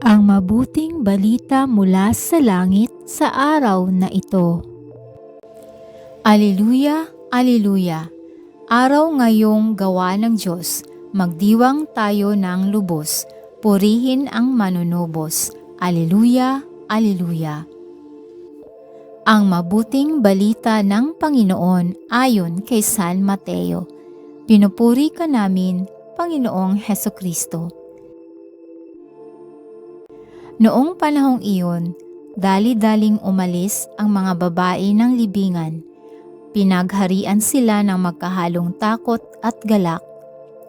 ang mabuting balita mula sa langit sa araw na ito. Aleluya, Aleluya! Araw ngayong gawa ng Diyos, magdiwang tayo ng lubos, purihin ang manunubos. Aleluya, Aleluya! Ang mabuting balita ng Panginoon ayon kay San Mateo. Pinupuri ka namin, Panginoong Heso Kristo. Noong panahong iyon, dali-daling umalis ang mga babae ng libingan. Pinagharian sila ng magkahalong takot at galak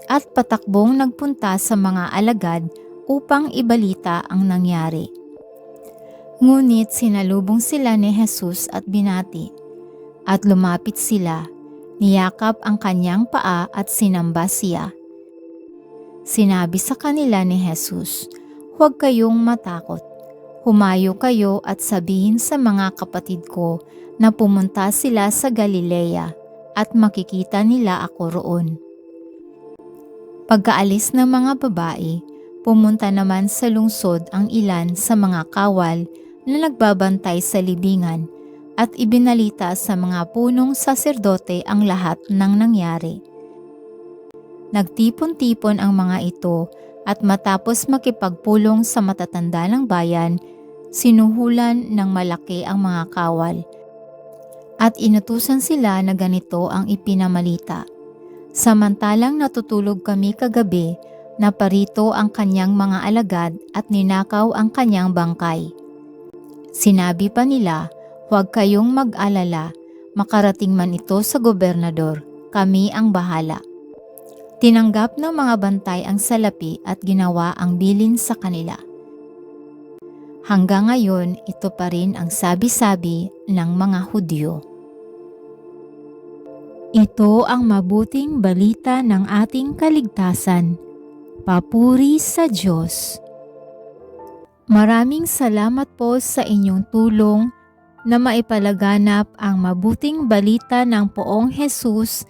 at patakbong nagpunta sa mga alagad upang ibalita ang nangyari. Ngunit sinalubong sila ni Jesus at binati at lumapit sila, niyakap ang kanyang paa at sinamba siya. Sinabi sa kanila ni Jesus, Huwag kayong matakot. Humayo kayo at sabihin sa mga kapatid ko na pumunta sila sa Galilea at makikita nila ako roon. Pagkaalis ng mga babae, pumunta naman sa lungsod ang ilan sa mga kawal na nagbabantay sa libingan at ibinalita sa mga punong saserdote ang lahat ng nangyari. Nagtipon-tipon ang mga ito at matapos makipagpulong sa matatanda ng bayan, sinuhulan ng malaki ang mga kawal. At inutusan sila na ganito ang ipinamalita. Samantalang natutulog kami kagabi, naparito ang kanyang mga alagad at ninakaw ang kanyang bangkay. Sinabi pa nila, huwag kayong mag-alala, makarating man ito sa gobernador, kami ang bahala. Tinanggap ng mga bantay ang salapi at ginawa ang bilin sa kanila. Hanggang ngayon, ito pa rin ang sabi-sabi ng mga Hudyo. Ito ang mabuting balita ng ating kaligtasan. Papuri sa Diyos. Maraming salamat po sa inyong tulong na maipalaganap ang mabuting balita ng poong Jesus